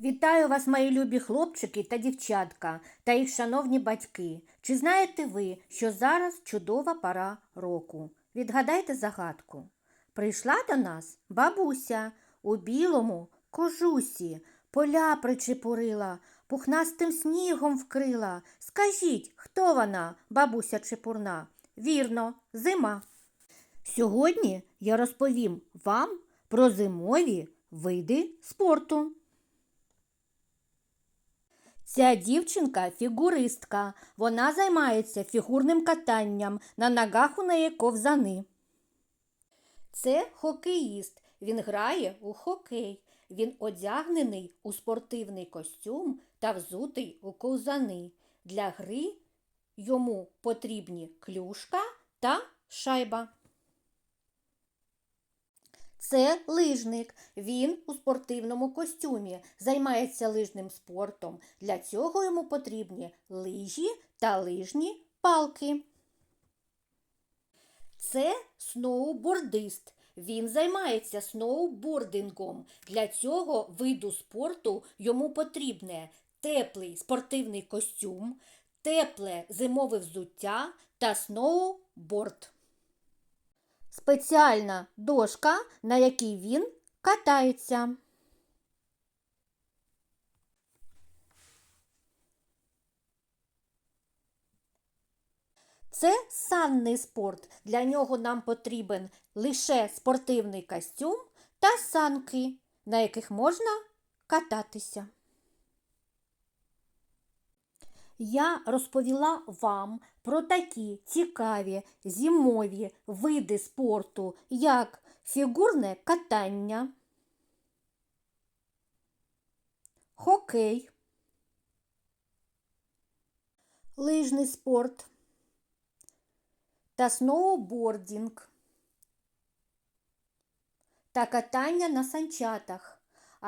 Вітаю вас, мої любі хлопчики та дівчатка та їх шановні батьки. Чи знаєте ви, що зараз чудова пора року? Відгадайте загадку. Прийшла до нас бабуся у білому кожусі, поля причепурила, пухнастим снігом вкрила. Скажіть, хто вона, бабуся чепурна? Вірно, зима. Сьогодні я розповім вам про зимові види спорту. Ця дівчинка фігуристка. Вона займається фігурним катанням. На ногах у неї ковзани. Це хокеїст. Він грає у хокей. Він одягнений у спортивний костюм та взутий у ковзани. Для гри йому потрібні клюшка та шайба. Це лижник. Він у спортивному костюмі займається лижним спортом. Для цього йому потрібні лижі та лижні палки. Це сноубордист. Він займається сноубордингом. Для цього виду спорту йому потрібне теплий спортивний костюм, тепле зимове взуття та сноуборд спеціальна дошка, на якій він катається. Це санний спорт. Для нього нам потрібен лише спортивний костюм та санки, на яких можна кататися. Я розповіла вам про такі цікаві зимові види спорту, як фігурне катання, хокей, лижний спорт та сноубордінг та катання на санчатах.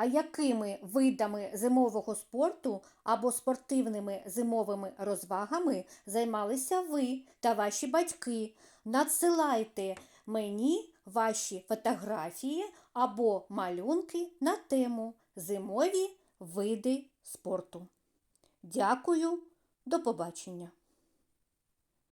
А якими видами зимового спорту або спортивними зимовими розвагами займалися ви та ваші батьки? Надсилайте мені ваші фотографії або малюнки на тему Зимові види спорту. Дякую, до побачення!